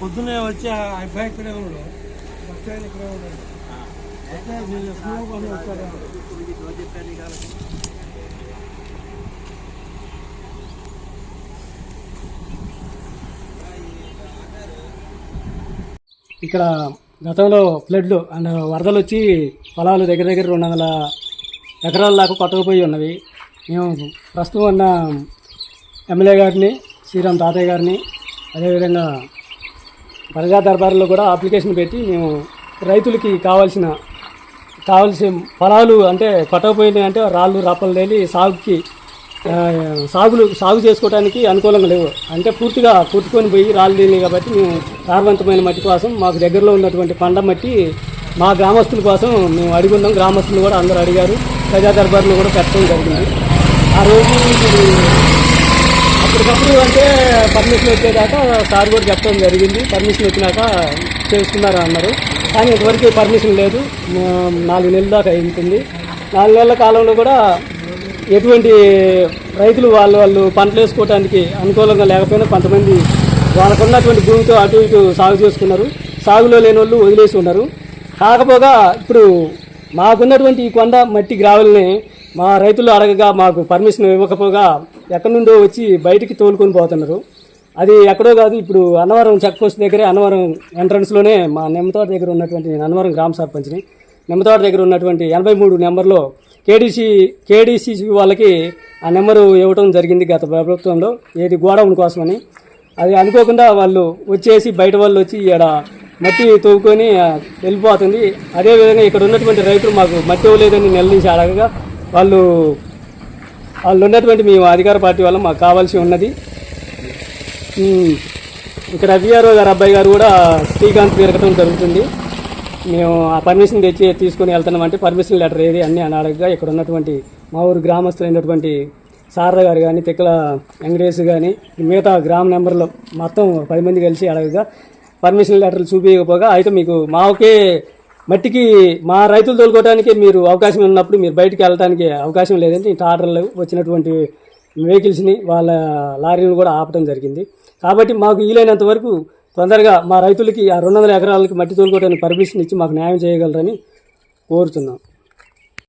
పొద్దున్నే వచ్చి ఆ అబ్బాయి ఇక్కడే ఉన్నాడు. వచ్చాయని ఇక్కడే ఉన్నాడు. అయితే మీరు ఎప్పుడో వచ్చారు ఇక్కడ గతంలో ఫ్లడ్లు అండ్ వరదలు వచ్చి పొలాలు దగ్గర దగ్గర రెండు వందల ఎకరాల దాకా కొట్టకపోయి ఉన్నవి. మేము ప్రస్తుతం ఉన్న ఎమ్మెల్యే గారిని శ్రీరామ్ తాతయ్య గారిని అదేవిధంగా ప్రజా దర్బార్లో కూడా అప్లికేషన్ పెట్టి మేము రైతులకి కావాల్సిన కావాల్సిన పొలాలు అంటే కొట్టకపోయినాయి అంటే రాళ్ళు రప్పలు తేలి సాగుకి సాగులు సాగు చేసుకోవడానికి అనుకూలంగా లేవు. అంటే పూర్తిగా కుట్టుకొని పోయి రాళ్ళు లేని కాబట్టి మేము సారవంతమైన మట్టి కోసం మాకు దగ్గరలో ఉన్నటువంటి పండ మట్టి మా గ్రామస్తుల కోసం మేము అడుగున్నాం గ్రామస్తులు కూడా అందరూ అడిగారు. ప్రజా దర్బార్లో కూడా పెట్టడం జరిగింది. ఆ రోజు అంటే పర్మిషన్ వచ్చేదాకా సార్ కూడా చెప్పడం జరిగింది. పర్మిషన్ వచ్చినాక చేసుకున్నారా అన్నారు. కానీ ఇంతవరకు పర్మిషన్ లేదు. నాలుగు నెలల దాకా అయింటుంది. నాలుగు నెలల కాలంలో కూడా ఎటువంటి రైతులు వాళ్ళు వాళ్ళు పంటలు వేసుకోవడానికి అనుకూలంగా లేకపోయినా కొంతమంది వాళ్ళకున్నటువంటి భూమితో అటు ఇటు సాగు చేసుకున్నారు. సాగులో లేని వాళ్ళు వదిలేసి ఉన్నారు. కాకపోగా ఇప్పుడు మాకున్నటువంటి ఈ కొండ మట్టి గ్రావెల్ని మా రైతులు అడగగా మాకు పర్మిషన్ ఇవ్వకపోగా ఎక్కడి నుండో వచ్చి బయటికి తోలుకొని పోతున్నారు. అది ఎక్కడో కాదు ఇప్పుడు అన్నవరం చెక్ పోస్ట్ దగ్గరే అన్నవరం ఎంట్రన్స్లోనే మా నిమ్మతోట దగ్గర ఉన్నటువంటి నేను అన్నవరం గ్రామ సర్పంచ్ని. నిమ్మతోట దగ్గర ఉన్నటువంటి ఎనభై మూడు నెంబర్లో కేడీసీ కేడీసీ వాళ్ళకి ఆ నెంబరు ఇవ్వడం జరిగింది గత ప్రభుత్వంలో. ఏది గోడౌన్ కోసమని. అది అనుకోకుండా వాళ్ళు వచ్చేసి బయట వాళ్ళు వచ్చి ఇక్కడ మట్టి తవ్వుకొని వెళ్ళిపోతుంది. అదేవిధంగా ఇక్కడ ఉన్నటువంటి రైతులు మాకు మట్టి ఇవ్వలేదని నిలదీసి అడగగా వాళ్ళు వాళ్ళు ఉన్నటువంటి మేము అధికార పార్టీ వల్ల మాకు కావాల్సి ఉన్నది. ఇక్కడ విఆర్ఓ గారు అబ్బాయి గారు కూడా శ్రీకాంత్ తిరగటం జరుగుతుంది. మేము ఆ పర్మిషన్ తెచ్చి తీసుకొని వెళ్తున్నామంటే పర్మిషన్ లెటర్ ఏది అన్నీ అని అడగగా ఇక్కడ ఉన్నటువంటి మా ఊరు గ్రామస్తులైనటువంటి సారథ గారు కానీ తిక్కల వెంకటేష్ కానీ మిగతా గ్రామ నెంబర్లో మొత్తం పది మంది కలిసి అడగగా పర్మిషన్ లెటర్లు చూపించకపోగా అయితే మీకు మాకే మట్టికి మా రైతులు తోలుకోవడానికి మీరు అవకాశం ఉన్నప్పుడు మీరు బయటికి వెళ్ళడానికి అవకాశం లేదంటే టార్డర్లు వచ్చినటువంటి వెహికల్స్ని వాళ్ళ లారీని కూడా ఆపడం జరిగింది. కాబట్టి మాకు వీలైనంత వరకు తొందరగా మా రైతులకి ఆ రెండు వందల ఎకరాలకి మట్టి తోలుకోవడానికి పర్మిషన్ ఇచ్చి మాకు న్యాయం చేయగలరని కోరుతున్నాం.